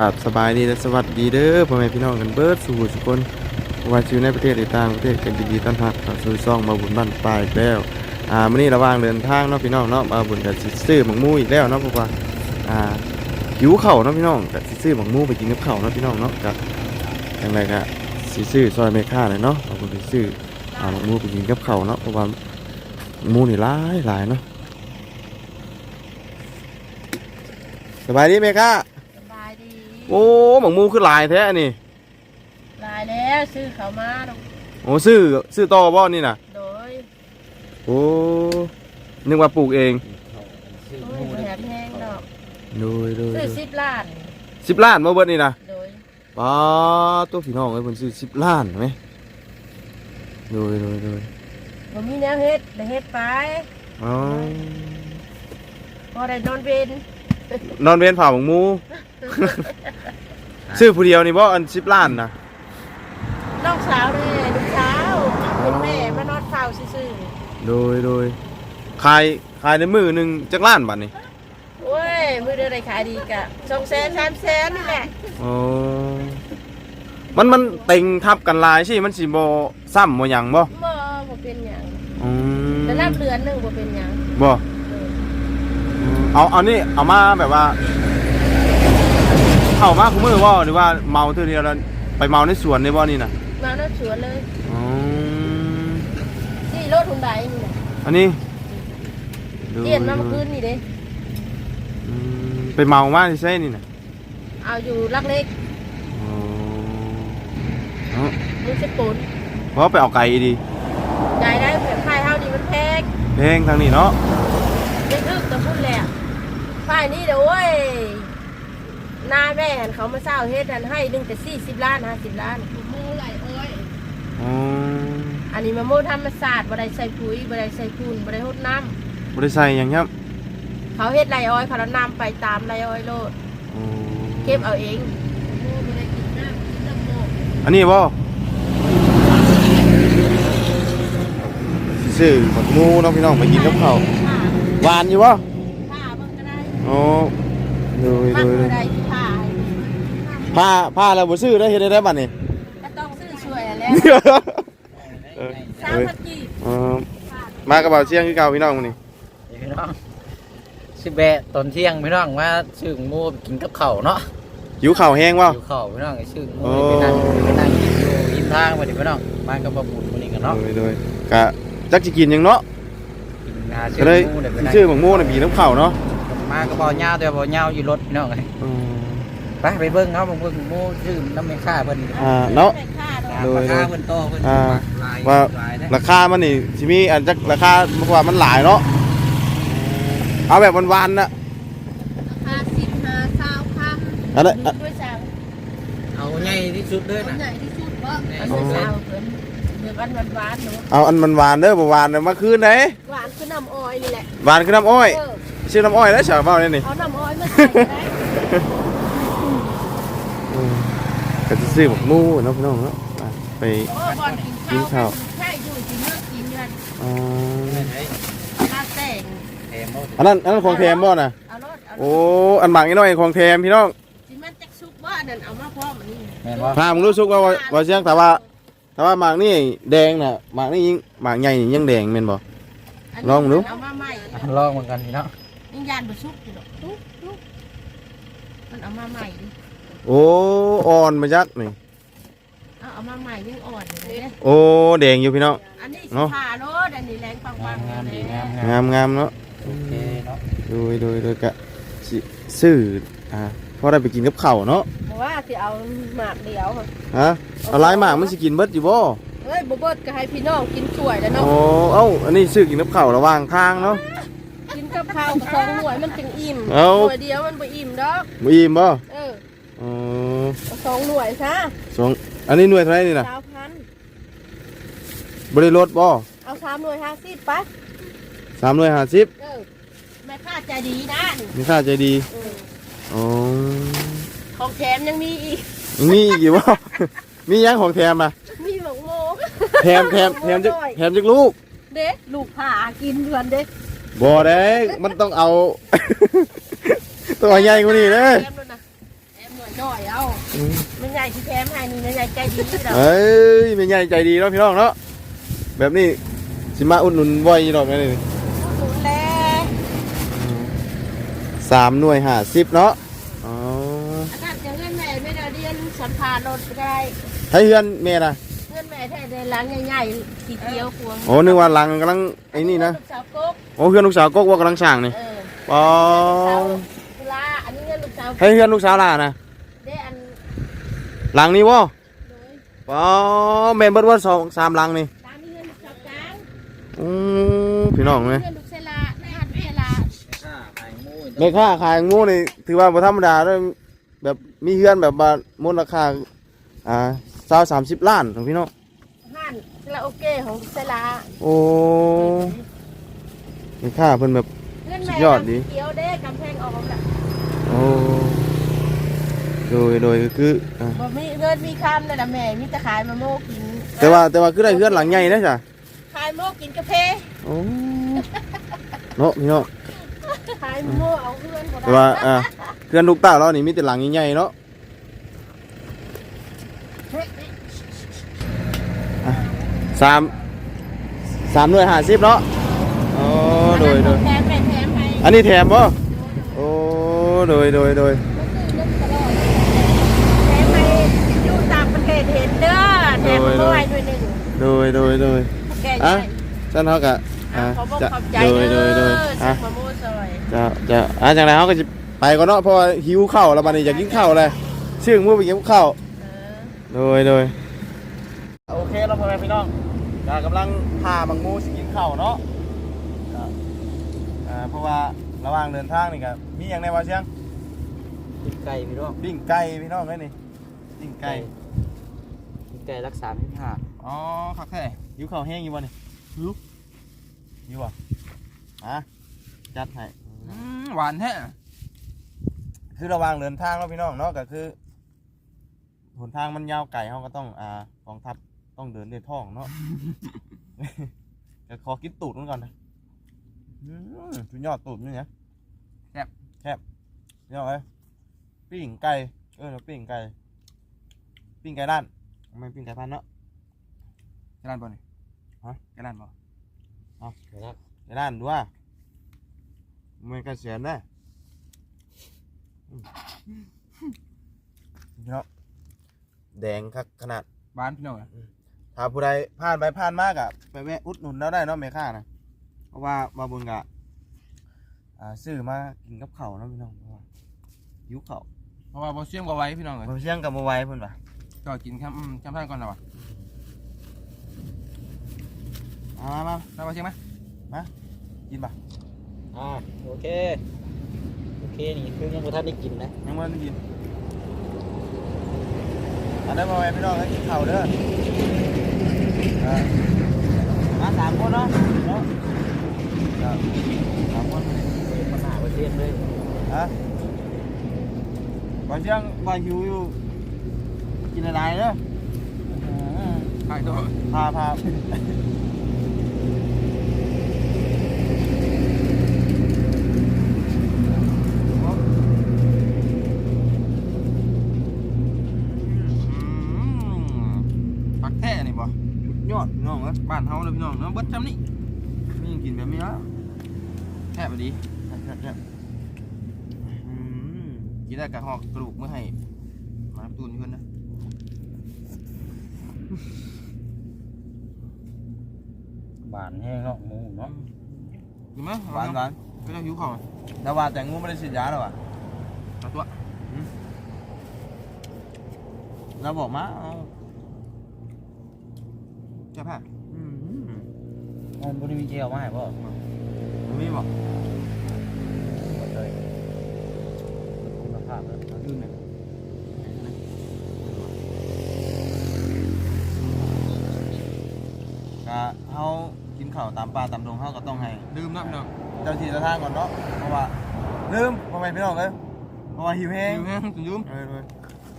ครับสบายดีและสวัสดีเด้อพ่อแม่พี่น้องกันเบิร์ดสู่ทุกคนว่าอยู่ในประเทศหรือต่างประเทศกันดีๆต้อนรับเข้าสู่ซ่องมาบุญบ้านปลายอีกแล้วอ่ามื้อนี้ระหว่างเดินทางเนาะพี่น้องเนาะมาบุญกับสิซื้อหมักหมูอีกแล้วเนาะเพราะว่าอ่าหิวข้าวเนาะพี่น้องกับสิซื้อหมักหมูไปกินกับข้าวเนาะพี่น้องเนาะกับจังไรก็สิซื้อซอยเมค่าเลยเนาะเอาบุญไปซื้ออ่าหมักหมูไปกินกับข้าวเนาะเพราะว่าหมูนี่หลายหลายเนาะสบายดีเมค่าสบ โอ้หมักหมูคือหลายแท้อันนี่ลายแล้วซื้อเขามาดอกโอ้ซื้อซื้อต่อบ่นี่น่ะ โดยโอ้นึกว่าปลูกเองโอ้ยบ่แหบแห้งดอกโดยโดยซื้อสิบล้าน สิบล้านมาเบิดนี่นะโดยป้าตัวพี่น้องเอ้ยเพิ่นซื้อสิบล้านไหมโดยโดยโดยบ่มีแนวเฮ็ดได้เฮ็ดไปอ๋อพอได้นอนเวนนอนเวียนผ่าหมักหมู ซื้อผู้เดียวนี่บ่อันสิบล้านนะน้องสาวเด้ลูกสาวเป็นแม่มานอนเฝ้าซื่อโดยโดยขายขายในมือหนึ่งจักล้านบาทนี่ๆโอ้ยมื้อเดียวได้ขายดีกะ200,000 300,000นี่แหละอ๋อมันมันเต็งทับกันหลายสิมันสิบ่ซ้ำบ่หยังบ่บ่บ่เป็นหยังอืมแต่รับเดือนหนึงบ่เป็นหยังบ่เออเอาเอานี่เอามาแบบว่า เข้ามาคุ้มือว่าหรือว่าเมาเท่าเดียวแล้วไปเมาในสวนในบ่นี่นะมานอนสวนเลยอ๋อที่รถหุ่นใดนี่น่ะอันนี้เปลี่ยนมาเมื่อคืนนี่เด้อืมไปเมามาที่ใช่นี่นะเอาอยู่ลักเล็กอ๋อเอ้ามึงสิปูนเพราะไปเอาไก่ดีจ่ายได้เผื่อค่ายเท่านี้มันแพงเพลงทางนี้เนาะ ไม่ทึกแต่พูดแหละค่ายนี้เดี๋ยวเว้ย หน้าแม่หันเขามาเศร้าเฮ็ดหันให้หนึ่งแต่สี่สิบล้านห้าสิบล้านมูไหลเอ้ยอ๋ออันนี้มะโมธรรมศาสตร์บไดใส่ปุ๋ยบไดใส่ปูนบไดหดน้บริษัทยังครับำเขาเฮ็ดไรอ้อยเขาแล้วน้ำไปตามไรอ้อยโลดอ๋อเก็บเอาเองโมบไดกินน้ำกินน้ำโมอันนี้บ่ซื้อหมดงูเนาะพี่น้องไปกินกับข้าวหวานอยู่บ่ผ้ามันก็ได้อ๋อดูมัดูนดู ก็ได้ผ้า ผ้าผ้าแล้วบ่ซื้อได้เฮ็ดได้ได้บัดนี้ก็ต้องซื้อช่วยอะแล้วเออสามเอ้ยพันกีบเออมากระเป๋าเชียงคือเก่าพี่น้องมื้อนี้พี่น้องสิแบะตอนเที่ยงพี่น้องว่าชื่อหมูไปกินกับข้าวเนาะหิวข้าวแห้งบ่อยู่ข้าวพี่น้องไอ้ชื่อหมูโอ้ไปนั่งไปนั่งกินอยู่ริมทางมาดิพี่น้องมากับบ่บุญคนนี้กันเนาะโดยโดยกะจักสิกินหยังเนาะกินหาก็ชื่อเลยหมูเดี๋ยวไปนั่งชื่อบักโม่น่ะบีน้ำข้าวเนาะมากับบ่ยาวแต่บ่ยาวอยู่รถพี่น้องไงอืม ไปไปเบิ่งเนาะเบิ่งหมูชื่อน้ำไม่ค่าเพิ่นอ่าเนาะได้ค่าดอกตามโดย ราคาเพิ่นโตเพิ่นอ่าลายว่าลายเด้ราคามันนี่สิมีอันจักราคาเพราะว่ามันหลายเนาะเอาแบบหวานๆน่ะห้าสิบห้าเศร้าพันอันนั้นอันด้วยสั่งเอาใหญ่ที่สุดเลยอันนะ ใหญ่ที่สุดเพราะแน่อันนี้เศร้าเพิ่นเดือดหวานหวานๆเนาะเอาอันมันหวานเด้อบ่หวานเด้อมาคืนไหนหวานคือน้ำอ้อยนี่แหละหวานคือน้ำอ้อยเออชื่อน้ำอ้อยแล้วฉาเว้านี่นี่เอาน้ำอ้อยมาใส่ก็ได้อืม ก็สิซื้อบักหมูเนาะพี่น้องเนาะอะไปโอ้บอลกินกินข้าข้าววใช่อยู่ที่เลือกกินกันอ่าข้าวแต่งแถมเอาอันนั้นอันนั้นของแถมบ่น่ะเอารถเอารโอ้ถอันหมากนิดหน่อยของแถมพี่น้องสิมันจักซุกว่านั่นเอามาพร้อมอันนี้แม่นบ่พามึงรู้สึกว่าว่าว่าเสียงแต่ว่าแต่ว่าหมากนี่แดงน่ะหมากนี่ยิ่งหมากใหญ่นี่ยังแดงแม่นบ่นนี้ลองดูเอามาใหม่ลองเหมือนกันพี่น้องยังยานบ่ซุกอยู่ดอกซุกซุกมันเอามาใหม่ดิ โอ้อ่อนมาจักนี่เอาเอามาใหม่ยังอ่อนอยู่เลยเนี่ยโอ้แดงอยู่พี่น้อง อันนี้สิเนาะ ผ่ารถอันนี้แรงปังงาๆมงามดีเลยงามงามงามงามเนาะโอเคเนาะโดยโดยโดยกะสิซื้ออ่าพอได้ไปกินกับข้าวเนาะแต่ว่าสิเอาหมากเดียวค่ะฮะเอาหลายหมากมันสิกินเบิดอยู่บ่เอ้ยบ่เบิดก็ให้พี่น้องกินสวยแล้วเนาะ โอ้เอ้าอันนี้ซื้อกินกับข้าวระหว่างทางเนาะ กินกับข้าวกับของหน่วยมันจึงอิ่มเอาหน่วยเดียวมันบ่อิ่มดอกบ่อิ่มบ่เออ อ๋อเอาสองหน่วยซะสองอันนี้หน่วยเท่าไหร่นี่น่ะสาวพันบ่ได้ลดบ่เอาสามหน่วยห้าสิบไปสามหน่วยห้าสิบเออแม่ค้าใจดีนะนี่มีค่าใจดีเอออ๋อของแถมยังมีอีก มีอีกอยู่บ่ มีหยังของแถมอะมีหมกโมกแถมแถมแถมจักแถมจักลูกเด็ลูกผ่ากินเดือนเด็บ่ได้มันต้องเอาตัวใหญ่กว่านี้เด้อแถมด้วยนะแถมหน่วย นน้อยเอาอืมไม่ใหญ่ที่แถมให้นี่ไม่ใหญ่ใจดีดอกเอ้ยเป็นใหญ่ใจดีเนาะพี่น้องเนาะแบบนี้สิมาอุดหนุนบ่อยดอกแม่นี่หนุนแลสามหน่วยห้าสิบเนาะอ๋ออากาศจะเงื่อนแม่ไม่ได้เรียนสัมภาษณ์รถก็ได้ให้เฮือนแม่น่ะเงื่อนแม่แท้ในร้านใหญ่ๆสีเขียวพวงโอ้นึกว่าหลังกำลังไอ้นี่นะลูกสาวก๊กโอ้เฮือนลูกสาวกกว่ากำลังสร้างนี่เออปอลูกสาวกุลาอันนี้เงื่อนลูกสาวให้เฮือนลูกสาวล่ะนะได้อัน หลังนี้บ่โดยปอแม่นเบิดว่าสองสามหลังนี่ตามนี้เงื่อนลูกสาวกลางอือพี่น้องเว้ยเงื่อนลูกเซลาในหันเซลาค่าขายงูแม่ค้าขายหมูนี่ถือว่าบ่ธรรมดาเด้อแบบมีเฮือนแบบว่ามูลค่าอ่า20 30ล้านของพี่น้องหันคาราโอเกะของลูกเซลาโอ้แม่ค้าเพิ่นแบบ เงื่อนแม่ยอดดิเขียวเด้กำแพงออกแล้วโอ้ โดยโดยก็คืออ่าบ่มีเงินมีคำเลยนะแม่มีแต่ขายมะโม่กินแต่ว่าแต่ว่าคือได้เฮือนหลังใหญ่นะจ้ะขายมะโม่กินกาแฟโอ้เนาะพี่น้องขายมะโม่เอาเพื่อนบ่ได้แต่ว่าอ่าเฮือนลูกเต้าเรานี่มีแต่หลังใหญ่ๆเนาะเฮ้ยสามสามหน่วยห้าสิบเนาะโอ้โดยโดยแถมไปแถมไปอันนี้แถมบ่โอ้โดยโดยโดย แถมไปอยู่ต่างประเทศเห็นเด้อ แถมมาเมื่อวานด้วยหนึ่งโดยโดยโดยแกอะใหญ่ฉันเขากะอ่าขอบอกจะขอบใจโดยโดยโดยอะอะมะโม่ซอยจะจะอะจังไรเขาก็จะไปก่อนเนาะเพราะว่าหิวข้าวแล้วบัดนี้อยากกินข้าวเลยชื่อมือไปกินข้าวเออโดยโดยโอเคเราพ่อแม่พี่น้องกกำลังพาบังงูสกินข้าวเนาะก็อ่าเพราะว่าระหว่างเดินทางนี่ก็มีอย่างในวาเชียงกินไก่พี่น้องปิ้งไก่พี่น้องไอ้นี่ปิ้งไก่กิน ไก่รักษาไม่หักอ๋อคักแท้หิวข้าวแห้งอยู่บ่นี่หิวหิวอะอะจัดให้หวานแท้คือระหว่างเดินทางเนาะพี่น้องเนาะก็คือหนทางมันยาวไกลเขาก็ต้องอ่ากองทัพต้องเดินด้วยท้องเนาะ ก็ขอกินตูดมันก่อนนะอืมสุดยอดตูดนี่เนี่ยแคบแคบนี่เอาไว้ปิ้งไก่เออปิ้งไก่ปิ้งไก่ด้าน ไม่ปิ้งไก่พันเนาะกระดานบ่นี่ฮะกระดานบ่ไก่ด้านดูว่าไม่กระเสียนนะอืมพี่น้องแดงคักขนาดหวานพี่น้องถ้าผู้ใดผ่านไปผ่านมากอะไปแวะอุดหนุนเราได้เนาะเมค่านะเพราะว่าบาบุญกะอ่าซื้อมากินกับข้าวเนาะพี่น้องเพราะว่าหิวข้าวเพราะว่าบ่เชื่อมกับไว้พี่น้องเอ้ยมาเชี่ยงกับมาไว้เพิ่นป่ะ ก็กินแค่อืมแค่ท่านก่อนนะวะมามามาได้บ่เชื่อไหมกินป่ะอ่าโอเค โอเค นี่คือยังบ่ทันได้กินนะ ยังไม่ได้กินอันนั้นมาไว้พี่น้องให้กินข้าวเด้ออ่ามาสามคนเนาะเนาะครับสามคนปัญหาประเทศเลยฮะมาเชี่ยงมาหิวอยู่ กินอะไรเด้อขายตัวพาพาอืมปักแท้นี่บ่ยอดน้องเอ้ยบ้านเฮาเลยพี่น้องเนาะเบิดจำนี่ไม่ยังกินแบบนี้แล้วแท้บ่ดีแซ่บแซ่บแซ่บอืมกินได้กะหอกกระดูกมื้อให้มาตูนเพิ่นนะ บานแห้งเนาะหมูเนาะกินไหมหวานหวานก็จะหิวข้าวแต่ว่าแต่งูไม่ได้ฉีดยาหรอวะเอาตัวเราบอกมาเอาเจ้าผ้าอืมมันบ่ได้มีเจลมาให้บ่มันมีบอก หมดเลยคุณภาพแล้ว ลืมเนี่ย ก็เขากินข้าว ตามป่าตามดงเขาก็ต้องให้ลืมนะพี่น้องเจ้าที่เจ้าทางก่อนเนาะ เพราะว่าลืมทำไมพี่น้องเลยเพราะว่าหิวแห้งลืมแฮงจนลืมเออเลย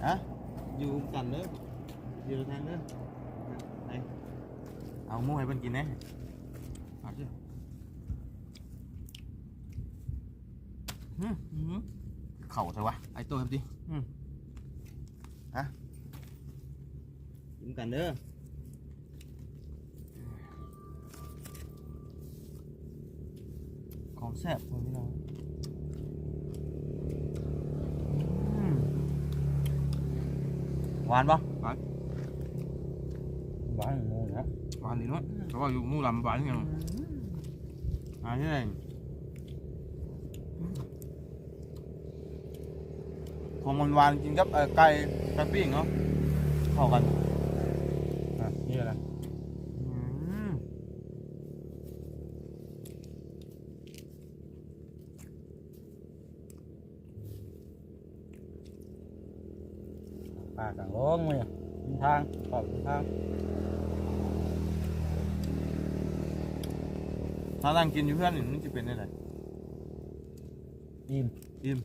อะอยู่กันเด้ออยู่ทางเด้อไปเอาหมูให้เพิ่นกินเด้ฝากเจ้าอืมอือเข่าใช่วะไอ้ตัวครับดิอืมฮะ กินกันเด้อ ของแซ่บของพี่น้องอืมหวานปะหวานหมูนะหวานดีเนาะแต่ว่าอยู่หมู่ลำหวานยังหวานที่ไหนของมันหวานกินกับเอ่อไก่ไก่ปิ้งเนาะเข้ากันอะนี่อะไร อืม ปลากลางลงเลยทางขอบทินทางถ้านั่งกินอยู่เพื่อนนี่มันจะเป็นยังไงอิ่มอิ่ม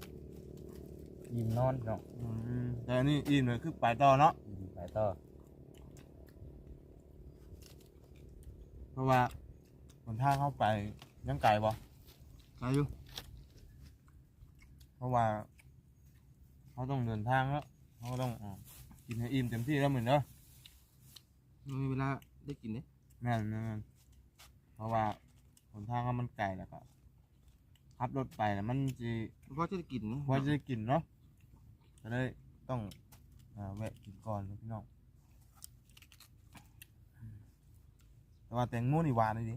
อิ่มนอนเนาะอืมแต่อันนี้อิ่มเลยคือไปต่อเนาะอิ่มไปต่อเพราะว่าหนทางเข้าไปยังไกลบ่ไกลอยู่เพราะว่าเขาต้องเดินทางแล้วเขาต้องอ่ากิ นให้อิ่มเต็มที่แล้วเหมือนเด้อมีเวลาได้กินเนี่ยแม่นแม่นเพราะว่าหนทางเขามันไกลแล้วก็ขับรถไปแล้วมันจะเพราะจะได้กินนะพอจะได้กินเนาะก็เลยต้องอ่าแวะกินก่อนนะพี่น้องแต่ว่าแตงโมนี่หวานเลยดิ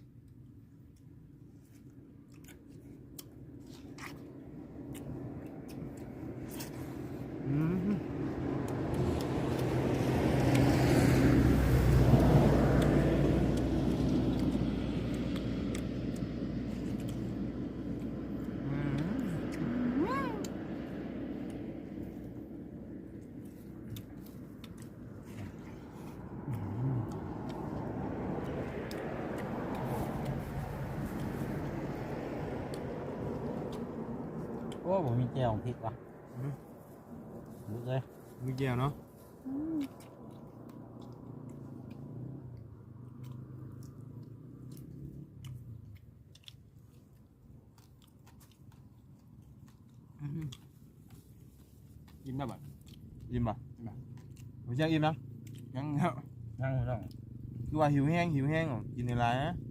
อืม嗯โอ้ ผมมีแจวของพริกว่ะรู้เลย มีเกียวเนาะอิ่มแล้วบ่อิ่มบ่อิ่มบ่ผมยังอิ่มนะยังเนาะนั่งน้องคือว่าหิวแห้งหิวแห้งอ๋อกินในร้านนะมัน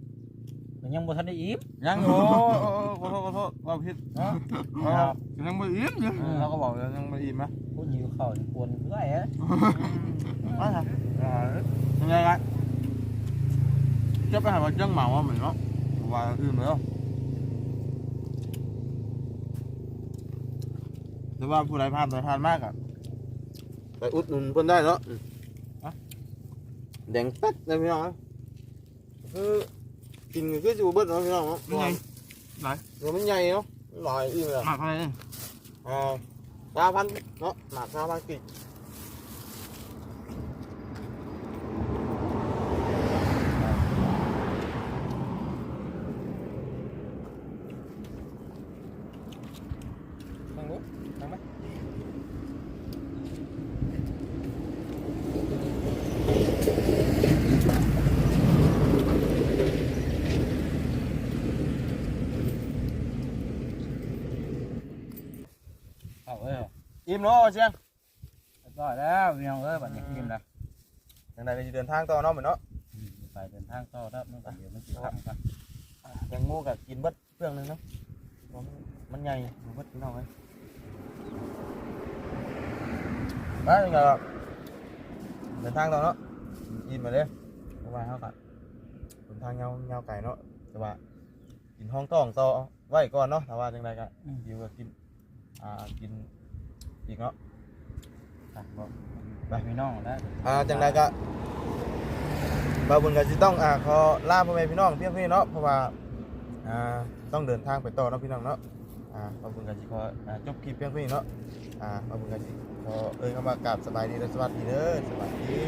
ยังบ่ทันได้อิ่ม ยังโอ้โอ้โอ้ขอโทษขอโทษว่าผิดเนาะเออยังไม่อิ่มอยู่เออเราก็บอกแล้วยังไม่อิ่มนะพูดหิวข้าวนี่ควรเรื่อยอะมาค่ะยังไงกันจะไปหาว่าจังเหมาว่าเหมือนเนาะว่าอื่นเลยแต่ว่าผู้ใดผ่านไปผ่านมากอะไปอุดหนุนเพิ่นได้เนาะอะแดงแป๊ดเลยพี่น้องคือ กินคือจูเบิดเนาะพี่น้องเนาะเป็นไงไหนเดี๋ยวมันใหญ่เนาะหน่อยอิ่มเลยหมักอะไรอ่าสามพันเนาะหนักสามพันกินั่งดูนั่งไหม เอาเอ้ยอิ่มเนาะเชียงเรียบร้อยแล้วพี่น้องเอ้ยบัดนี้อิ่มแล้วยังไงก็จะเดินทางต่อเนาะเหมือนเนาะอืมไปเดินทางต่อครับเมื่อเดี๋ยวมันสิทำกันแตงโมกับกินเบิดเครื่องหนึงเนาะเพราะมันมันใหญ่มันเบิดพี่น้องเลยไปยังไงล่ะเดินทางต่อเนาะอิ่มมาเลยเพราะว่าเขากัดเดินทางเงาเงาไก่เนาะแต่ว่ากินห้องต้องต่อไว้ก่อนเนาะแต่ว่าจังไงก็อยู่กับกินอ่ากิน อีกเนาะอะบ่ไปพี่น้องแล้วอ่าจังไดก็บาวบุญก็สิต้องอ่าขอลาพ่อแม่พี่น้องเพียงเพี่เนาะเพราะว่าอ่าต้องเดินทางไปต่อเนาะพี่น้องเนาะอ่าบาวบุญก็สิขออ่าจบคลิปเพียงเพี่เนาะอ่าบาวบุญก็สิขอเอ่ยคำว่ากราบสบายดีและสวัสดีเด้อสวัสดี